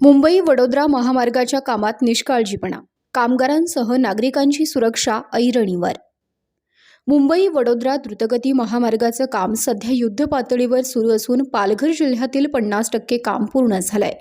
मुंबई वडोदरा महामार्गाच्या कामात निष्काळजीपणा. कामगारांसह नागरिकांची सुरक्षा ऐरणीवर. मुंबई वडोदरा द्रुतगती महामार्गाचं काम सध्या युद्ध पातळीवर सुरू असून पालघर जिल्ह्यातील पन्नास टक्के काम पूर्ण झालंय.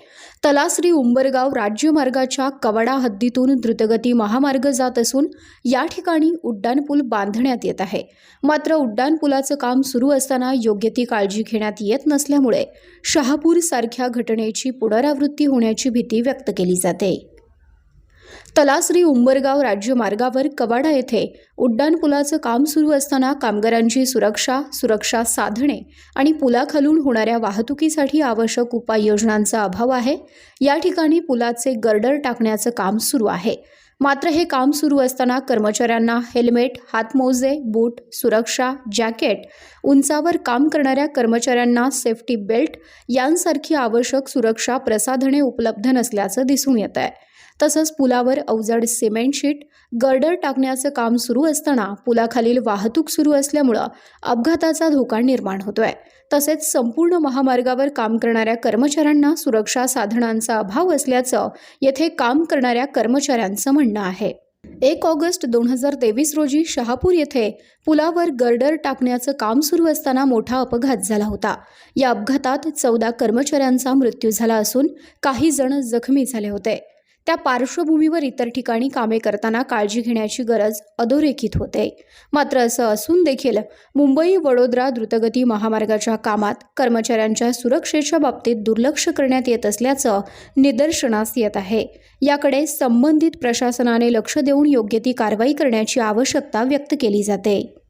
तलासरी उंबरगाव राज्यमार्गाच्या कवाडा हद्दीतून द्रुतगती महामार्ग जात असून या ठिकाणी उड्डाणपूल बांधण्यात येत आहे. मात्र उड्डाणपुलाचं काम सुरू असताना योग्य ती काळजी घेण्यात येत नसल्यामुळे शहापूर सारख्या घटनेची पुनरावृत्ती होण्याची भीती व्यक्त केली जाते. तलासरी उंबरगाव राज्यमार्गावर कवाडा येथे उड्डाणपुलाचं काम सुरू असताना कामगारांची सुरक्षा सुरक्षा साधने आणि पुलाखालून होणाऱ्या वाहतुकीसाठी आवश्यक उपाययोजनांचा अभाव आहे. या ठिकाणी पुलाचे गर्डर टाकण्याचं काम सुरू आहे. मात्र हे काम सुरू असताना कर्मचाऱ्यांना हेल्मेट हातमोजे बूट सुरक्षा जॅकेट उंचावर काम करणाऱ्या कर्मचाऱ्यांना सेफ्टी बेल्ट यांसारखी आवश्यक सुरक्षा प्रसाधने उपलब्ध नसल्याचं दिसून येत आहे तसंच पुलावर अवजड सिमेंट शीट गर्डर टाकण्याचं काम सुरू असताना पुलाखालील वाहतूक सुरू असल्यामुळं अपघाताचा धोका निर्माण होतोय. तसेच संपूर्ण महामार्गावर काम करणाऱ्या कर्मचाऱ्यांना सुरक्षा साधनांचा अभाव असल्याचं येथे काम करणाऱ्या कर्मचाऱ्यांचं म्हणणं आहे. एक ऑगस्ट दोन हजार तेवीस रोजी शहापूर येथे पुलावर गर्डर टाकण्याचं काम सुरू असताना मोठा अपघात झाला होता. या अपघातात चौदा कर्मचाऱ्यांचा मृत्यू झाला असून काही जण जखमी झाले होते. त्या पार्श्वभूमीवर इतर ठिकाणी कामे करताना काळजी घेण्याची गरज अधोरेखित होते. मात्र असं असून देखील मुंबई वडोदरा द्रुतगती महामार्गाच्या कामात कर्मचाऱ्यांच्या सुरक्षेच्या बाबतीत दुर्लक्ष करण्यात येत असल्याचं निदर्शनास येत आहे. याकडे संबंधित प्रशासनाने लक्ष देऊन योग्य ती कारवाई करण्याची आवश्यकता व्यक्त केली जाते.